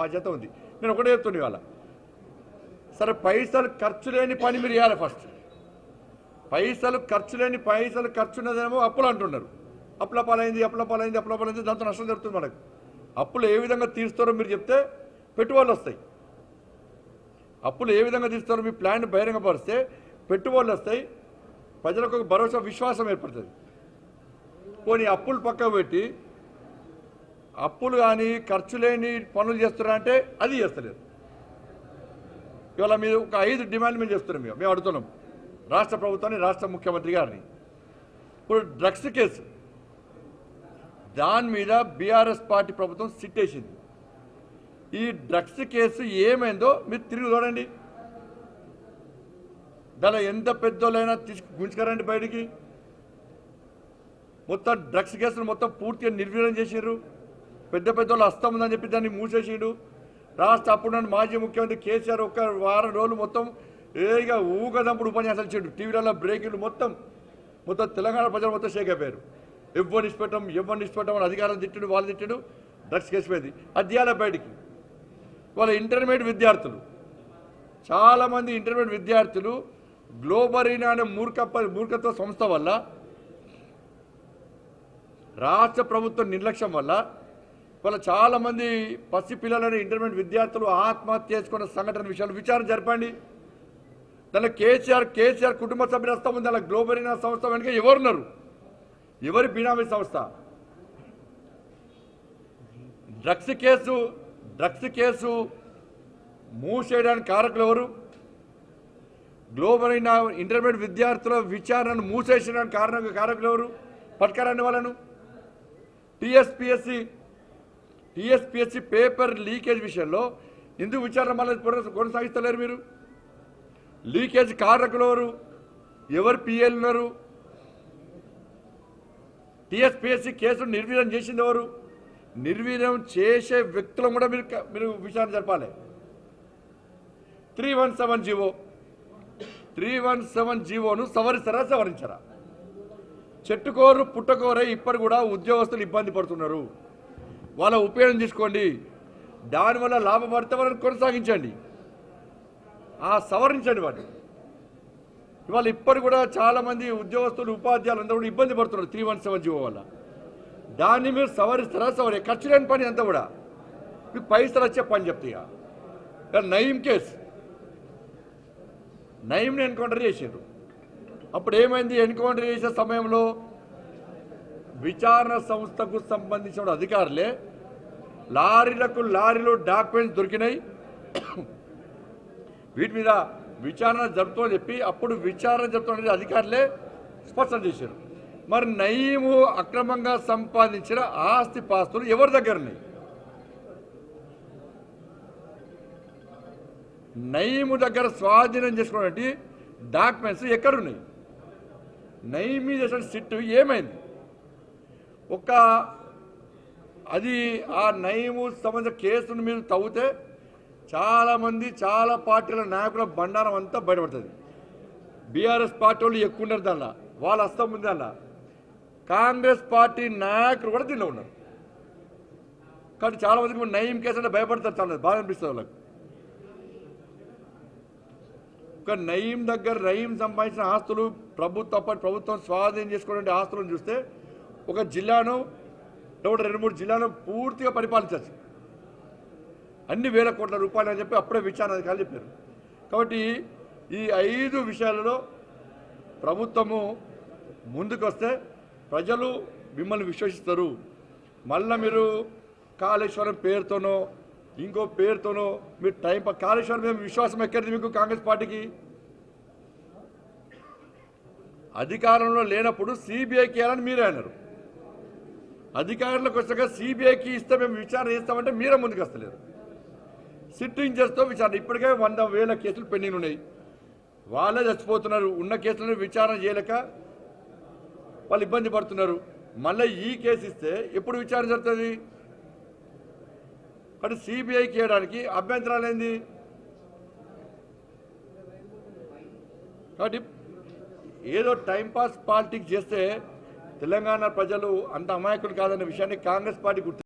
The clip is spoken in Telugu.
బాధ్యత ఉంది. నేను ఒకటే చెప్తున్నా ఇవాళ. సరే పైసలు ఖర్చు లేని పని మీరు చేయాలి ఫస్ట్. పైసలు ఖర్చు లేని పైసలు ఖర్చు ఉన్నదేమో అప్పులు అంటున్నారు. అప్పుల పాలైంది అప్పుల పాలైంది అప్పుల పాలైంది దాంతో నష్టం జరుగుతుంది మనకు. అప్పులు ఏ విధంగా తీరుస్తారో మీరు చెప్తే పెట్టుబడులు వస్తాయి. అప్పులు ఏ విధంగా తీరుస్తారో మీ ప్లాన్ బహిరంగపరిస్తే పెట్టుబడులు వస్తాయి. ప్రజలకు ఒక భరోసా విశ్వాసం ఏర్పడుతుంది. పోనీ అప్పులు పక్కకు పెట్టి అప్పులు కానీ ఖర్చు లేని పనులు చేస్తున్నారంటే అది చేస్తలేదు. ఇవాళ మీరు ఒక ఐదు డిమాండ్ మేము చేస్తున్నాం మేము మేము అడుగుతున్నాం. రాష్ట్ర ప్రభుత్వాన్ని రాష్ట్ర ముఖ్యమంత్రి గారిని. ఇప్పుడు డ్రగ్స్ కేసు. దాని మీద బీఆర్ఎస్ పార్టీ ప్రభుత్వం సిట్టేసింది. ఈ డ్రగ్స్ కేసు ఏమైందో మీరు తిరిగి చూడండి. దానిలో ఎంత పెద్దోళ్ళైనా తీసుకు గుంజుకరండి బయటికి. మొత్తం డ్రగ్స్ కేసులు మొత్తం పూర్తిగా నిర్వీర్యం చేసారు పెద్ద పెద్ద వాళ్ళు హస్తం ఉందని చెప్పి దాన్ని మూసేసిండు. రాష్ట్ర అప్పుడు మాజీ ముఖ్యమంత్రి కేసీఆర్ ఒక వారం రోజులు మొత్తం ఏగా ఊగదంపుడు ఉపన్యాసాలు ఇచ్చిండు. టీవీలలో బ్రేకింగ్లు మొత్తం మొత్తం తెలంగాణ ప్రజలు మొత్తం షేక్ అయిపోయారు. ఎవరిని ఇష్టపెట్టం ఎవరిని అని అధికారం తిట్టాడు వాళ్ళు తిట్టాడు డ్రగ్స్ కేసిపోయింది పోయింది. బయటికి. వాళ్ళ ఇంటర్మీడియట్ విద్యార్థులు చాలామంది ఇంటర్మీడియట్ విద్యార్థులు గ్లోబరీనా అనే మూర్ఖ మూర్ఖత్వ సంస్థ వల్ల రాష్ట్ర ప్రభుత్వం నిర్లక్ష్యం వల్ల వాళ్ళ చాలామంది పసి పిల్లలని ఇంటర్మీడియట్ విద్యార్థులు ఆత్మహత్య చేసుకున్న సంఘటన విషయాలు విచారణ జరపండి. దానిలో కేసీఆర్ కేసీఆర్ కుటుంబ సభ్యుల హస్తం ఉంది. దానిలో గ్లోబరీనా సంస్థ వెనుక ఎవరున్నారు? ఎవరి బినామీ సంస్థ? డ్రగ్స్ కేసు డ్రగ్స్ కేసు మూసేయడానికి కారకులు ఎవరు? గ్లోబల్ అయిన ఇంటర్మీడియట్ విద్యార్థుల విచారణను మూసేసడానికి కారణం కారకులు ఎవరు? పట్టుకరాని వాళ్ళను? టీఎస్పిఎస్సి టీఎస్పిఎస్సి పేపర్ లీకేజ్ విషయంలో ఎందుకు విచారణ మళ్ళీ కొనసాగిస్తలేరు మీరు? లీకేజ్ కారకులు ఎవరు? ఎవరు పిఎల్ ఉన్నారు? టీఎస్పిఎస్సి కేసును నిర్వీర్యం చేసింది ఎవరు? నిర్వీర్యం చేసే వ్యక్తులను కూడా మీరు మీరు విచారణ జరపాలి. Three one seven GO. Three one seven జీవోను సవరిస్తారా సవరించరా? చెట్టుకోరు పుట్టకోరే ఇప్పటి కూడా ఉద్యోగస్తులు ఇబ్బంది పడుతున్నారు. వాళ్ళ ఉపయోగం తీసుకోండి. దానివల్ల లాభపడితే వాళ్ళని కొనసాగించండి. ఆ సవరించండి వాటిని. ఇవాళ ఇప్పటి కూడా చాలామంది ఉద్యోగస్తులు ఉపాధ్యాయులు అందరూ కూడా ఇబ్బంది పడుతున్నారు త్రీ వన్ సెవెన్ జీవో వల్ల. దాన్ని మీరు సవరిస్తారా? సవరి ఖర్చు లేని పని అంతా కూడా. మీకు పైసలు వచ్చే పని చెప్తాయి నయీం కేసు. నయీంని ఎన్కౌంటర్ చేసారు అప్పుడు ఏమైంది? ఎన్కౌంటర్ చేసే సమయంలో విచారణ సంస్థకు సంబంధించిన అధికారులే లారీలకు లారీలు డాక్యుమెంట్స్ దొరికినాయి. వీటి మీద విచారణ జరుపుతామని చెప్పి అప్పుడు విచారణ జరుపుతున్న అధికారులే స్పష్టం చేశారు. మరి నయీము అక్రమంగా సంపాదించిన ఆస్తి పాస్తులు ఎవరి దగ్గర ఉన్నాయి? నయీము దగ్గర స్వాధీనం చేసుకున్నటువంటి డాక్యుమెంట్స్ ఎక్కడున్నాయి? నయీమీ చేసిన సిట్టు ఏమైంది? ఒక అది ఆ నయీము సంబంధించిన కేసును మీరు తవ్వితే చాలామంది చాలా పార్టీల నాయకుల బండారం అంతా బయటపడుతుంది. బీఆర్ఎస్ పార్టీ వాళ్ళు ఎక్కువ ఉన్నారు దానిలో. వాళ్ళ అస్తం ఉంది దానిలో. కాంగ్రెస్ పార్టీ నాయకులు కూడా దీనిలో ఉన్నారు. కానీ చాలా నయం కేసు అంటే భయపడతారు చాలా బాగా అనిపిస్తుంది వాళ్ళకి. ఒక నయీం దగ్గర నయీం సంపాదించిన ఆస్తులు ప్రభుత్వ ప్రభుత్వం స్వాధీనం చేసుకునే ఆస్తులను చూస్తే ఒక జిల్లాను ఒకటి రెండు మూడు జిల్లాను పూర్తిగా పరిపాలించచ్చు అన్ని వేల కోట్ల రూపాయలు అని చెప్పి అప్పుడే విచారణాధికారులు చెప్పారు. కాబట్టి ఈ ఐదు విషయాలలో ప్రభుత్వము ముందుకొస్తే ప్రజలు మిమ్మల్ని విశ్వసిస్తారు. మళ్ళీ మీరు కాళేశ్వరం పేరుతోనో ఇంకో పేరుతోనో మీరు టైం కాళేశ్వరం మేము విశ్వాసం ఎక్కడిది మీకు కాంగ్రెస్ పార్టీకి? అధికారంలో లేనప్పుడు సిబిఐకి ఇవ్వాలని మీరే అన్నారు. అధికారులకు వచ్చాక సిబిఐకి ఇస్తే మేము విచారణ చేస్తామంటే మీరే ముందుకు వస్తలేరు. సిట్టింగ్ చేస్తూ విచారణ. ఇప్పటికే వంద వేల కేసులు పెండింగ్ ఉన్నాయి. వాళ్ళే చచ్చిపోతున్నారు. ఉన్న కేసులను విచారణ చేయలేక వాళ్ళు ఇబ్బంది పడుతున్నారు. మళ్ళీ ఈ కేసు ఇస్తే ఎప్పుడు విచారణ జరుగుతుంది? కానీ సిబిఐకి వేయడానికి అభ్యంతరాలు ఏంది? కాబట్టి ఏదో టైంపాస్ పాలిటిక్స్ చేస్తే తెలంగాణ ప్రజలు అంత అమాయకులు కాదన్న విషయాన్ని కాంగ్రెస్ పార్టీ గుర్తు